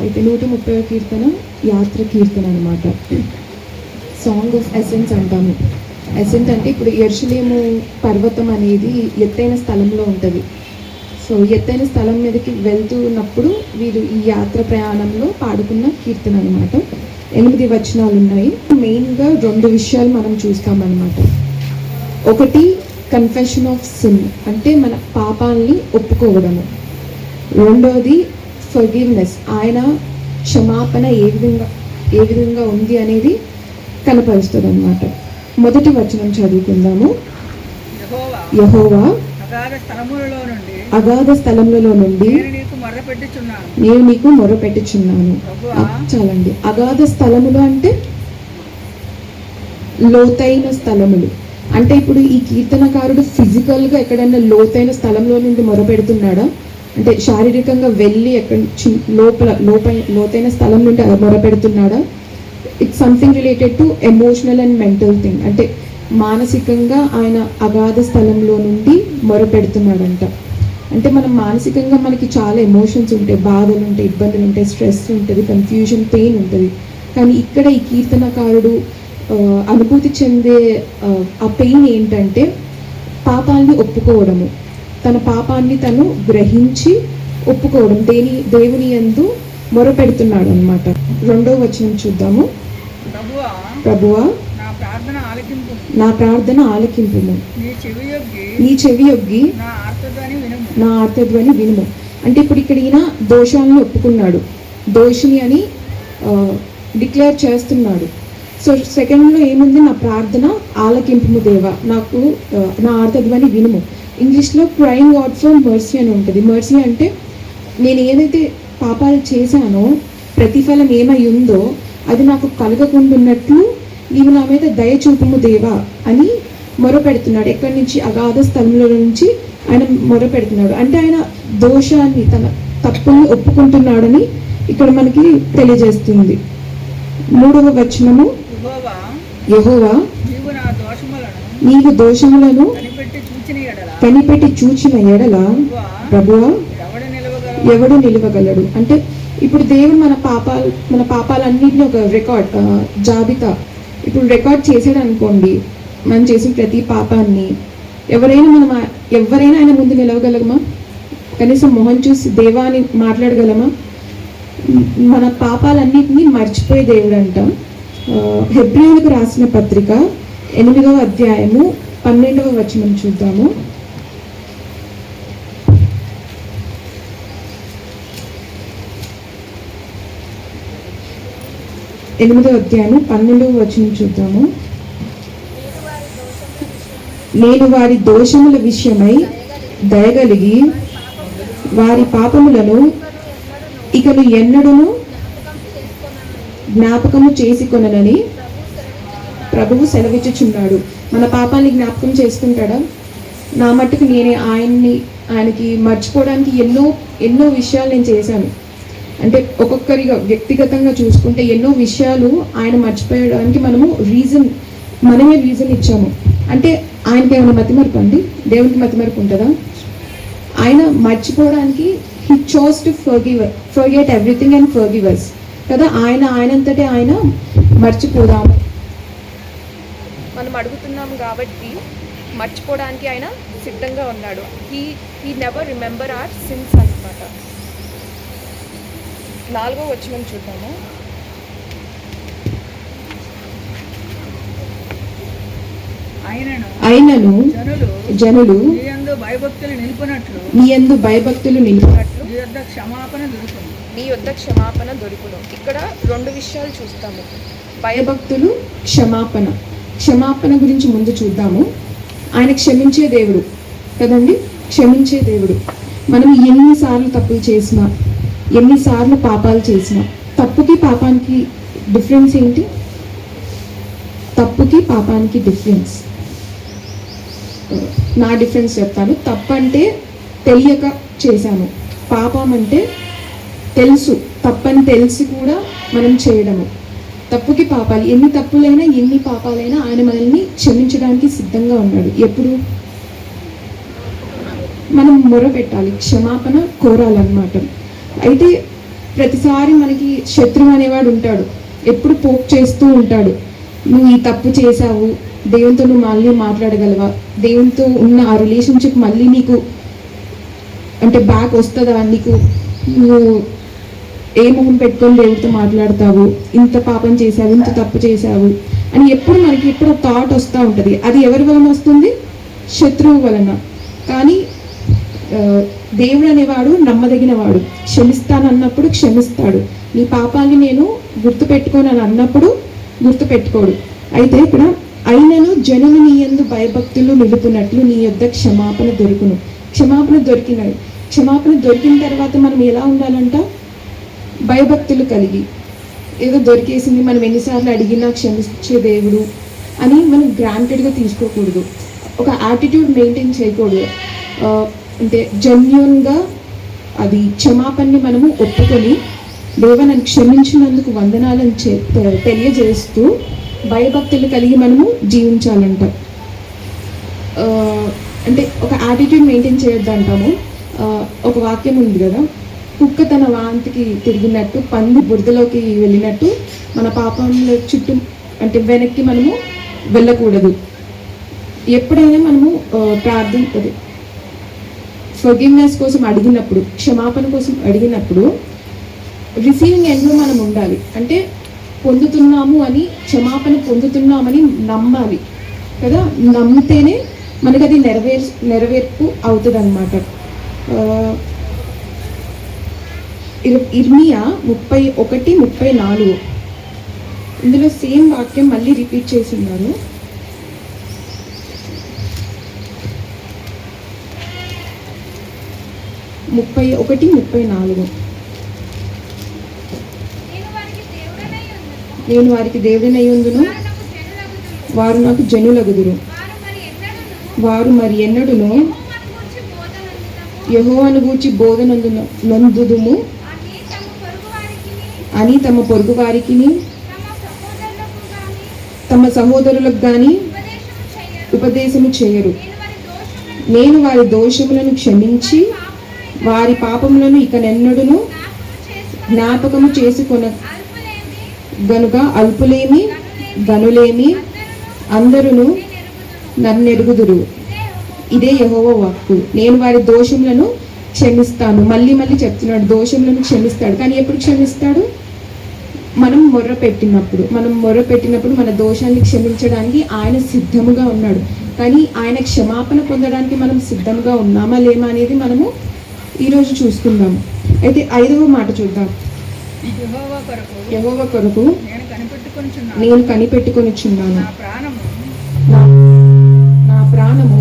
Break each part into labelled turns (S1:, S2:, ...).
S1: అయితే నూట ముప్పై కీర్తన యాత్ర కీర్తన అనమాట సాంగ్ ఆఫ్ ఎసెన్స్ అంటాము. ఎసెన్స్ అంటే ఇప్పుడు ఎర్షలేము పర్వతం అనేది ఎత్తైన స్థలంలో ఉంటుంది. సో ఎత్తైన స్థలం మీదకి వెళ్తున్నప్పుడు వీరు ఈ యాత్ర ప్రయాణంలో పాడుకున్న కీర్తన అనమాట ఎనిమిది వచనాలు ఉన్నాయి. మెయిన్గా రెండు విషయాలు మనం చూస్తామన్నమాట. ఒకటి కన్ఫెషన్ ఆఫ్ సిన్ అంటే మన పాపాలని ఒప్పుకోవడము. రెండోది ఫర్గివ్నెస్ ఆయన క్షమాపణ ఏ విధంగా ఏ విధంగా ఉంది అనేది కనపరుస్తుంది అనమాట మొదటి వచనం చదువుకుందాము.
S2: యెహోవా అగాధ స్థలములలో నుండి నేను నీకు
S1: మొరపెట్టుచున్నాను. చాలండి. అగాధ స్థలములు అంటే లోతైన స్థలములు. అంటే ఇప్పుడు ఈ కీర్తనకారుడు ఫిజికల్గా ఎక్కడైనా లోతైన స్థలంలో నుండి మొరపెడుతున్నాడా? అంటే శారీరకంగా వెళ్ళి ఎక్కడ చి- లోపల లోపై లోతైన స్థలం నుండి మొరపెడుతున్నాడా? It's something related to emotional and mental thing అంటే మానసికంగా ఆయన అగాధ స్థలంలో నుండి మొరపెడుతున్నాడంట. అంటే మనం మానసికంగా మనకి చాలా ఎమోషన్స్ ఉంటాయి బాధలు ఉంటాయి ఇబ్బందులు ఉంటాయి స్ట్రెస్ ఉంటుంది కన్ఫ్యూజన్ పెయిన్ ఉంటుంది. కానీ ఇక్కడ ఈ కీర్తనకారుడు అనుభూతి చెందే ఆ, పెయిన్ ఏంటంటే పాపాలని ఒప్పుకోవడము. తన పాపాన్ని తను గ్రహించి ఒప్పుకోవడం దేని దేవుని యందు మొరపెడుతున్నాడు అనమాట రెండో వచనం చూద్దాము.
S2: ప్రభువా
S1: ప్రభువా
S2: నా ప్రార్థన ఆలకింపు.
S1: నా
S2: చెవి యొగ్గి
S1: నీ చెవి యొగ్గి
S2: నా ఆర్తధ్వని వినుము.
S1: నా ఆర్తధ్వని వినుము. అంటే ఇప్పుడు ఇక్కడ ఈయన దోషాలను ఒప్పుకున్నాడు. దోషిని అని డిక్లేర్ చేస్తున్నాడు. సో సెకండ్లో ఏముంది? నా ప్రార్థన ఆలకింపుము దేవ. నాకు నా ఆర్తధ్వని వినుము. ఇంగ్లీష్లో క్రైంగ్ అవుట్ ఫర్ మర్సీ అని ఉంటుంది. మర్సీ అంటే నేను ఏదైతే పాపాలు చేశానో ప్రతిఫలం ఏమై ఉందో అది నాకు కలగకుండున్నట్లు నీవు నా మీద దయ చూపుము దేవా అని మొరపెడుతున్నాడు. ఎక్కడి నుంచి? అగాధ స్థలంలో నుంచి ఆయన మొరపెడుతున్నాడు. అంటే ఆయన దోషాన్ని తన తప్పుని ఒప్పుకుంటున్నాడని ఇక్కడ మనకి తెలియజేస్తుంది. మూడవ వచనము.
S2: యెహోవా నీవు దోషములను కనిపెట్టి చూచిన ఎడల ప్రభువా ఎవడు
S1: నిలవగలడు? అంటే ఇప్పుడు దేవుడు మన పాపాలు మన పాపాలన్నింటినీ ఒక రికార్డ్ జాబితా. ఇప్పుడు రికార్డ్ చేసాడు అనుకోండి మనం చేసిన ప్రతి పాపాన్ని ఎవరైనా మనం ఎవరైనా ఆయన ముందు నిలవగలమా? కనీసం మొహం చూసి దేవా అని మాట్లాడగలమా? మన పాపాలన్నింటినీ మర్చిపోయే దేవుడు అంటాం. హెబ్రియులకు రాసిన పత్రిక ఎనిమిదవ అధ్యాయము పన్నెండవ వచనం చూద్దాము. ఎనిమిదో అధ్యాయం పన్నెండవ వచనం చూద్దాము. నేను వారి దోషముల విషయమై దయగలిగి వారి పాపములను ఇకను ఎన్నడూను జ్ఞాపకము చేసి కొననని ప్రభువు సెలవిచ్చుచున్నాడు. మన పాపాన్ని జ్ఞాపకం చేసుకుంటాడా? నా మట్టుకు నేనే ఆయన్ని ఆయనకి మర్చిపోవడానికి ఎన్నో ఎన్నో విషయాలు నేను చేశాను. అంటే ఒక్కొక్కరిగా వ్యక్తిగతంగా చూసుకుంటే ఎన్నో విషయాలు ఆయన మర్చిపోయడానికి మనము రీజన్ మనమే రీజన్ ఇచ్చాము. అంటే ఆయనకి ఏమైనా మతిమరుపు అండి? దేవునికి మతిమరుపు ఉంటుందా? ఆయన మర్చిపోవడానికి he chose to forgive forget everything and forgivers కదా ఆయన ఆయనంతటే ఆయన మర్చిపోదాం
S3: మనం అడుగుతున్నాము కాబట్టి మర్చిపోవడానికి ఆయన సిద్ధంగా ఉన్నాడు. He he never remember our sins అనమాట నాలుగో వచనం చూద్దాము.
S2: అయినను
S1: అయినను
S2: జనులు
S1: జనులు
S2: నీ యందు భయభక్తులు నిలుపునట్లు
S1: నీ యందు భయభక్తులు నిలుపునట్లు
S2: నీ యొద్ద క్షమాపణ దొరుకుతుంది
S3: నీ యొద్ద క్షమాపణ దొరుకును. ఇక్కడ రెండు విషయాలు చూస్తాము. భయభక్తి
S1: భయభక్తులు క్షమాపణ. క్షమాపణ గురించి ముందు చూద్దాము. ఆయన క్షమించే దేవుడు. కదండి? క్షమించే దేవుడు. మనం ఎన్నిసార్లు తప్పులు చేసినా ఎన్నిసార్లు పాపాలు చేసినా? తప్పుకి పాపానికి డిఫరెన్స్ ఏంటి? తప్పుకి పాపానికి డిఫరెన్స్ నా డిఫరెన్స్ చెప్తాను. తప్పు అంటే తెలియక చేశాను. పాపం అంటే తెలుసు. తప్పని తెలిసి కూడా మనం చేయడము. తప్పుకి పాపాలు. ఎన్ని తప్పులైనా ఎన్ని పాపాలైనా ఆయన మనల్ని క్షమించడానికి సిద్ధంగా ఉన్నాడు. ఎప్పుడు? మనం మొర పెట్టాలి క్షమాపణ కోరాలన్నమాట. అయితే ప్రతిసారి మనకి శత్రువు అనేవాడు ఉంటాడు. ఎప్పుడు పోక్ చేస్తూ ఉంటాడు. నువ్వు ఈ తప్పు చేశావు. దేవునితో నువ్వు మళ్ళీ మాట్లాడగలవా? దేవునితో ఉన్న ఆ రిలేషన్షిప్ మళ్ళీ నీకు అంటే బ్యాక్ వస్తుందా నీకు? నువ్వు ఏ మొహం పెట్టుకొని దేవుడితో మాట్లాడతావు? ఇంత పాపం చేశావు ఇంత తప్పు చేశావు? అని ఎప్పుడు మనకి ఎప్పుడు థాట్ వస్తూ ఉంటుంది. అది ఎవరి వలన వస్తుంది? శత్రువు వలన. కానీ దేవుడు అనేవాడు నమ్మదగినవాడు. క్షమిస్తానన్నప్పుడు క్షమిస్తాడు. నీ పాపాన్ని నేను గుర్తుపెట్టుకోను అని అన్నప్పుడు గుర్తుపెట్టుకోడు. అయితే ఇక్కడ అయినను జనులు నీ యందు భయభక్తులు నిలుపునట్లు నీ యొద్ద క్షమాపణ దొరుకును. క్షమాపణ దొరికినాడు క్షమాపణ దొరికిన తర్వాత మనం ఎలా ఉండాలంట? భయభక్తులు కలిగి. ఏదో దొరికేసింది మనం ఎన్నిసార్లు అడిగినా క్షమించే దేవుడు అని మనం గ్రాంటెడ్గా తీసుకోకూడదు. ఒక యాటిట్యూడ్ మెయింటైన్ చేయకూడదు. అంటే జెన్యున్గా అది క్షమాపణని మనము ఒప్పుకొని దేవ నన్ను క్షమించినందుకు వందనాలను చే తెలియజేస్తూ భయభక్తులు కలిగి మనము జీవించాలంట. అంటే ఒక యాటిట్యూడ్ మెయింటైన్ చేయొద్దంటాము. ఒక వాక్యం ఉంది కదా కుక్క తన వాంతికి తిరిగినట్టు పంది బురదలోకి వెళ్ళినట్టు మన పాపంలో చుట్టూ అంటే వెనక్కి మనము వెళ్ళకూడదు. ఎప్పుడైనా మనము ప్రార్థన అదే ఫర్గివ్నెస్ కోసం అడిగినప్పుడు క్షమాపణ కోసం అడిగినప్పుడు రిసీవింగ్ ఎండ్లో మనం ఉండాలి. అంటే పొందుతున్నాము అని క్షమాపణ పొందుతున్నామని నమ్మాలి. కదా? నమ్మితేనే మనకు అది నెరవేర్ నెరవేర్పు అవుతుంది అనమాట ఇర్మియా ముప్పై ఒకటి ముప్పై నాలుగు. ఇందులో సేమ్ వాక్యం మళ్ళీ రిపీట్ చేస్తున్నారు. ముప్పై ఒకటి ముప్పై నాలుగు.
S4: నేను వారికి దేవుడినై
S1: ఉందును.
S4: వారు నాకు జనులగుదురు.
S1: వారు
S4: వారు మరి ఎన్నడును? యహోవాను గూర్చి
S1: బోధన బోధనందు నొందుదుము.
S4: అని తమ పొరుగు వారికి
S1: తమ
S4: సహోదరులకు
S1: కానీ ఉపదేశము చేయరు.
S4: నేను వారి దోషములను
S1: క్షమించి వారి పాపములను ఇక నెన్నడును
S4: జ్ఞాపకము చేసుకున
S1: చేసుకొన గనుక అల్పులేమి గనులేమి అందరును నన్నెరుగుదురు.
S4: ఇదే
S1: ఇదే యహోవ వాక్కు. నేను వారి దోషములను క్షమిస్తాను. మళ్ళీ మళ్ళీ చెప్తున్నాడు దోషములను క్షమిస్తాడు. కానీ ఎప్పుడు క్షమిస్తాడు? మనం మొర్ర పెట్టినప్పుడు మనం మొర్ర పెట్టినప్పుడు మన దోషాన్ని క్షమించడానికి ఆయన సిద్ధముగా ఉన్నాడు. కానీ ఆయన క్షమాపణ పొందడానికి మనం సిద్ధంగా ఉన్నామా లేమా అనేది మనము ఈరోజు చూసుకుందాం. అయితే ఐదవ మాట చూద్దాం.
S2: యెహోవా కొరకు నేను కనిపెట్టుకొనిచున్నాను
S1: నేను కనిపెట్టుకొనిచున్నాను
S2: నా ప్రాణము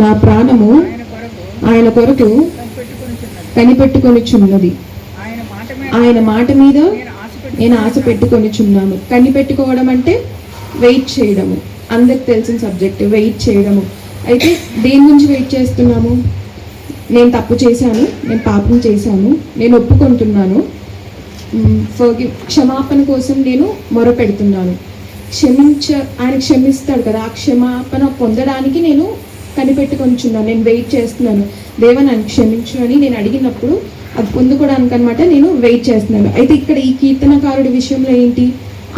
S1: నా ప్రాణము
S2: ఆయన కొరకు కనిపెట్టుకొనిచున్నది
S1: కనిపెట్టుకొనిచున్నది
S2: ఆయన మాట మీద నేను ఆశ
S1: పెట్టుకొనిచున్నాను కనిపెట్టుకోవడం అంటే వెయిట్ చేయడము. అందరికి తెలిసిన సబ్జెక్ట్ వెయిట్ చేయడము. అయితే దేని గురించి వెయిట్ చేస్తున్నాము? నేను తప్పు చేశాను నేను పాపం చేశాను నేను ఒప్పుకుంటున్నాను. మ్, క్షమాపణ కోసం నేను మొరపెడుతున్నాను క్షమించ ఆయన క్షమిస్తాడు కదా ఆ క్షమాపణ పొందడానికి నేను కనిపెట్టుకొనిచున్నాను నేను వెయిట్ చేస్తున్నాను. దేవ నన్ను క్షమించు అని నేను అడిగినప్పుడు అది పొందుకోవడానికి అనమాట నేను వెయిట్ చేస్తున్నాను. అయితే ఇక్కడ ఈ కీర్తనకారుడి విషయంలో ఏంటి?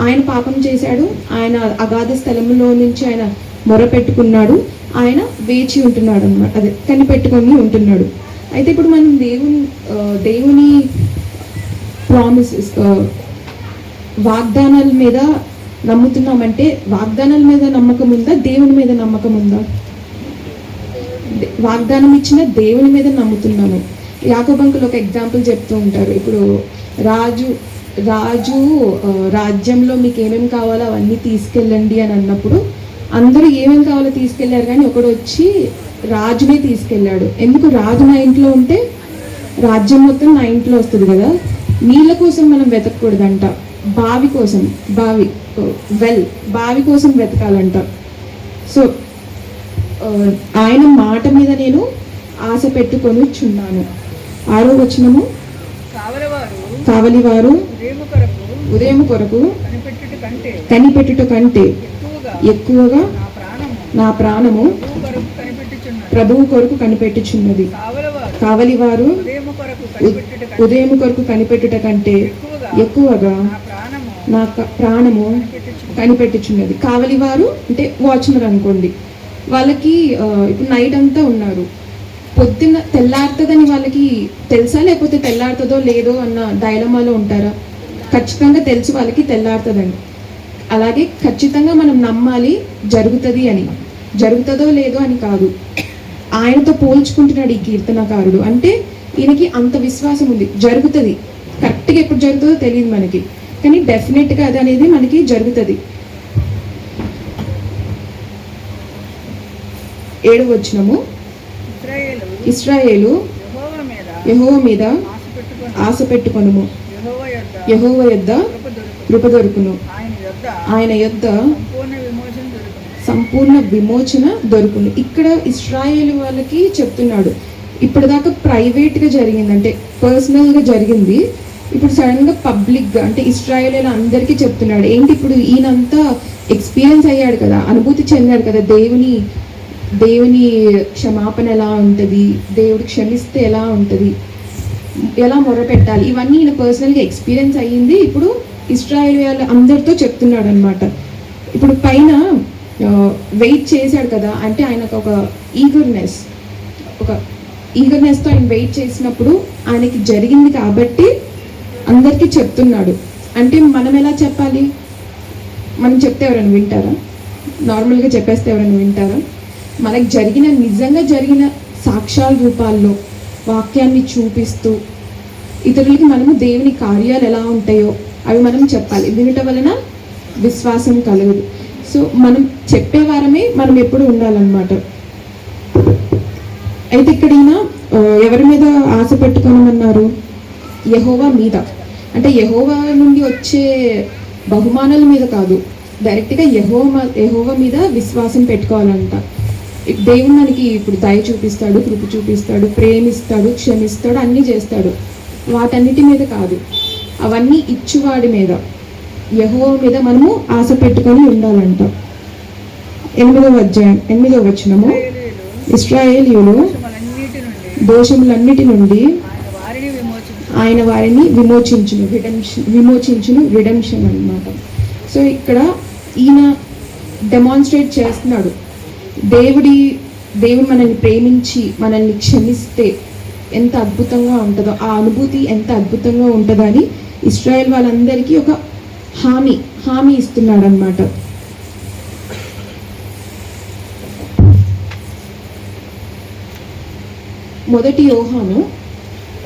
S1: ఆయన పాపం చేశాడు ఆయన అగాధ స్థలంలో నుంచి ఆయన మొరపెట్టుకున్నాడు. ఆయన వేచి ఉంటున్నాడు అనమాట అదే కనిపెట్టుకొని ఉంటున్నాడు. అయితే ఇప్పుడు మనం దేవుని దేవుని ప్రామిసెస్ వాగ్దానాల మీద నమ్ముతున్నామంటే వాగ్దానాల మీద నమ్మకం ఉందా? దేవుని మీద నమ్మకం ఉందా? వాగ్దానం ఇచ్చిన దేవుని మీద నమ్ముతున్నాము. యాకబంకులు ఒక ఎగ్జాంపుల్ చెప్తూ ఉంటారు. ఇప్పుడు రాజు రాజు రాజ్యంలో మీకు ఏమేమి కావాలో అవన్నీ తీసుకెళ్ళండి అని అన్నప్పుడు అందరూ ఏమేమి కావాలో తీసుకెళ్ళారు కానీ ఒకడు వచ్చి రాజునే తీసుకెళ్ళాడు. ఎందుకు? రాజు నా ఇంట్లో ఉంటే రాజ్యం మొత్తం నా ఇంట్లో వస్తుంది కదా. నీళ్ళ కోసం మనం వెతకూడదంట. బావి కోసం. బావి. వెల్. బావి కోసం వెతకాలంట. సో ఆయన మాట మీద నేను ఆశ పెట్టుకొని చున్నాను ఆరో వచనము.
S2: కావలవారు
S1: ఉదయం కొరకు
S2: కనిపెట్టుట కంటే ఎక్కువగా నా ప్రాణము ప్రభువు కొరకు కనిపెట్టుచున్నది. కావలవారు
S1: కావలి వారు
S2: ఉదయం కొరకు కనిపెట్టుట కంటే ఎక్కువగా నా ప్రాణము
S1: కనిపెట్టుచున్నది. కావలి వారు అంటే వాచ్మెన్ అనుకోండి. వాళ్ళకి ఇప్పుడు నైట్ అంతా ఉన్నారు. పొద్దున్న తెల్లారుతుందని వాళ్ళకి తెలుసా? లేకపోతే తెల్లారుతుందో లేదో అన్న డైలమాలో ఉంటారా? ఖచ్చితంగా తెలుసు వాళ్ళకి తెల్లారుతుందని. అలాగే ఖచ్చితంగా మనం నమ్మాలి జరుగుతుంది అని. జరుగుతుందో లేదో అని కాదు. ఆయనతో పోల్చుకుంటున్నాడు ఈ కీర్తనకారుడు. అంటే ఈయనకి అంత విశ్వాసం ఉంది. జరుగుతుంది. కరెక్ట్గా ఎప్పుడు జరుగుతుందో తెలియదు మనకి. కానీ డెఫినెట్గా అది అనేది మనకి జరుగుతుంది. ఏడు వచ్చినము
S2: ఇస్రాయేలు యెహోవా మీద ఆశ పెట్టుకొని.
S1: ఆశ పెట్టుకొనుము.
S2: యెహోవా యొద్ద కృప దొరుకును. ఆయన యొద్ద
S1: యొద్ద
S2: సంపూర్ణ విమోచన దొరుకును
S1: సంపూర్ణ విమోచన దొరుకును ఇక్కడ ఇస్రాయేల్ వాళ్ళకి చెప్తున్నాడు. ఇప్పటిదాకా ప్రైవేట్గా జరిగింది అంటే పర్సనల్గా జరిగింది. ఇప్పుడు సడన్గా పబ్లిక్గా అంటే ఇస్రాయేల్ అందరికీ చెప్తున్నాడు. ఏంటి ఇప్పుడు ఈయనంతా ఎక్స్పీరియన్స్ అయ్యాడు కదా అనుభూతి చెందాడు కదా దేవుని దేవుని క్షమాపణ ఎలా ఉంటుంది? దేవుడు క్షమిస్తే ఎలా ఉంటుంది? ఎలా మొరపెట్టాలి? ఇవన్నీ ఈయన పర్సనల్గా ఎక్స్పీరియన్స్ అయ్యింది. ఇప్పుడు ఇస్రాయేల్ అందరితో చెప్తున్నాడు అనమాట ఇప్పుడు పైన వెయిట్ చేశాడు కదా అంటే ఆయనకు ఒక ఈగర్నెస్ ఒక ఈగర్నెస్తో ఆయన వెయిట్ చేసినప్పుడు ఆయనకి జరిగింది కాబట్టి అందరికీ చెప్తున్నాడు. అంటే మనం ఎలా చెప్పాలి? మనం చెప్తే ఎవరైనా వింటారా? నార్మల్గా చెప్పేస్తే ఎవరైనా వింటారా? మనకు జరిగిన నిజంగా జరిగిన సాక్ష్యాల రూపాల్లో వాక్యాన్ని చూపిస్తూ ఇతరులకి మనము దేవుని కార్యాలు ఎలా ఉంటాయో అవి మనం చెప్పాలి. వినటం వలన విశ్వాసం కలగదు. సో మనం చెప్పే వారమే మనం ఎప్పుడు ఉండాలన్నమాట. అయితే ఇక్కడ ఈయన ఎవరి మీద ఆశ పెట్టుకోనమన్నారు యహోవా మీద. అంటే యహోవా నుండి వచ్చే బహుమానాల మీద కాదు. డైరెక్ట్గా యహోవా యహోవా మీద విశ్వాసం పెట్టుకోవాలంట. దేవుడు మనకి ఇప్పుడు దయ చూపిస్తాడు కృప చూపిస్తాడు ప్రేమిస్తాడు క్షమిస్తాడు అన్నీ చేస్తాడు. వాటన్నిటి మీద కాదు. అవన్నీ ఇచ్చువాడి మీద యహో మీద మనము ఆశ పెట్టుకొని ఉండాలంట. ఎనిమిదవ అధ్యాయం ఎనిమిదవ వచనము.
S2: ఇస్రాయేలీయులు దోషములన్నిటి నుండి ఆయన వారిని
S1: విమోచించును రిడెంప్షన్ విమోచించును రిడెంప్షన్ అన్నమాట. సో ఇక్కడ ఈయన డెమాన్స్ట్రేట్ చేస్తున్నాడు. దేవుడి దేవుడు మనల్ని ప్రేమించి మనల్ని క్షమిస్తే ఎంత అద్భుతంగా ఉంటుందో ఆ అనుభూతి ఎంత అద్భుతంగా ఉంటుందని ఇస్రాయెల్ వాళ్ళందరికీ ఒక హామీ హామీ ఇస్తున్నాడు అనమాట మొదటి యోహాను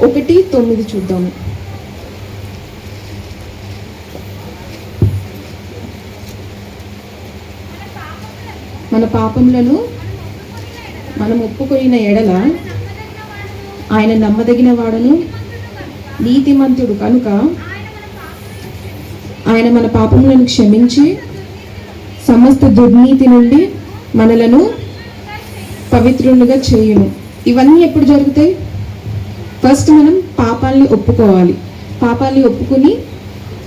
S1: ఒకటి తొమ్మిది చూద్దాము. మన పాపములను మనం ఒప్పుకొనిన ఎడల ఆయన నమ్మదగిన వాడను నీతిమంతుడు కనుక ఆయన మన పాపములను క్షమించి సమస్త దుర్నీతి నుండి మనలను పవిత్రులుగా చేయను. ఇవన్నీ ఎప్పుడు జరుగుతాయి? ఫస్ట్ మనం పాపాలని ఒప్పుకోవాలి. పాపాలని ఒప్పుకుని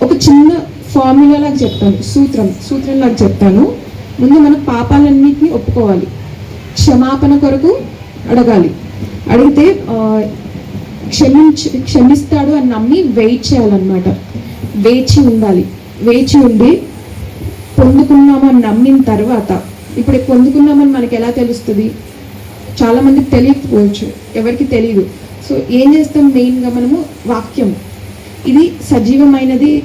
S1: ఒక చిన్న ఫార్ములా లాగా చెప్తాను సూత్రం సూత్రం లాగా చెప్తాను. ముందు మనం పాపాలన్నింటినీ ఒప్పుకోవాలి. క్షమాపణ కొరకు అడగాలి. అడిగితే క్షమించి క్షమిస్తాడు అని నమ్మి వెయిట్ చేయాలన్నమాట. వేచి ఉండాలి. వేచి ఉండి పొందుకున్నామని నమ్మిన తర్వాత ఇప్పుడు పొందుకున్నామని మనకి ఎలా తెలుస్తుంది? చాలామందికి తెలియకపోవచ్చు ఎవరికి తెలియదు సో ఏం చేస్తాం మెయిన్గా మనము? వాక్యం. ఇది సజీవమైనది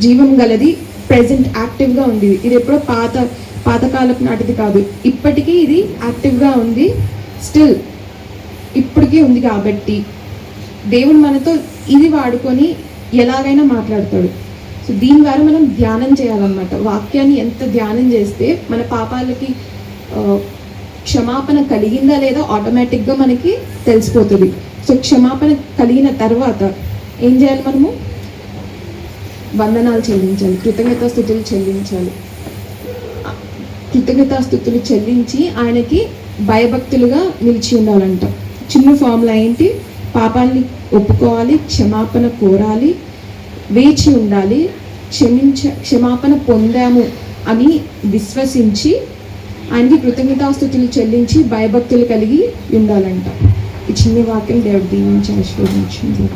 S1: జీవం గలది ప్రజెంట్ యాక్టివ్గా ఉంది. ఇది ఎప్పుడో పాత పాతకాలపు నాటిది కాదు. ఇప్పటికీ ఇది యాక్టివ్గా ఉంది. స్టిల్ ఇప్పటికీ ఉంది కాబట్టి దేవుడు మనతో ఇది వాడుకొని ఎలాగైనా మాట్లాడతాడు. సో దీని ద్వారా మనం ధ్యానం చేయాలన్నమాట. వాక్యాన్ని ఎంత ధ్యానం చేస్తే మన పాపాలకి క్షమాపణ కలిగిందా లేదా ఆటోమేటిక్గా మనకి తెలిసిపోతుంది. సో క్షమాపణ కలిగిన తర్వాత ఏం చేయాలి మనము? వందనాలు చెల్లించాలి కృతజ్ఞతాస్థుతులు చెల్లించాలి. కృతజ్ఞతాస్థుతులు చెల్లించి ఆయనకి భయభక్తులుగా నిలిచి ఉండాలంట. చిన్న ఫార్ములా ఏంటి? పాపాన్ని ఒప్పుకోవాలి క్షమాపణ కోరాలి వేచి ఉండాలి క్షమించ క్షమాపణ పొందాము అని విశ్వసించి ఆయనకి కృతజ్ఞతాస్థుతులు చెల్లించి భయభక్తులు కలిగి ఉండాలంట. ఈ చిన్న వాక్యం దేవుడు దీవించి ఆశీర్వదించింది.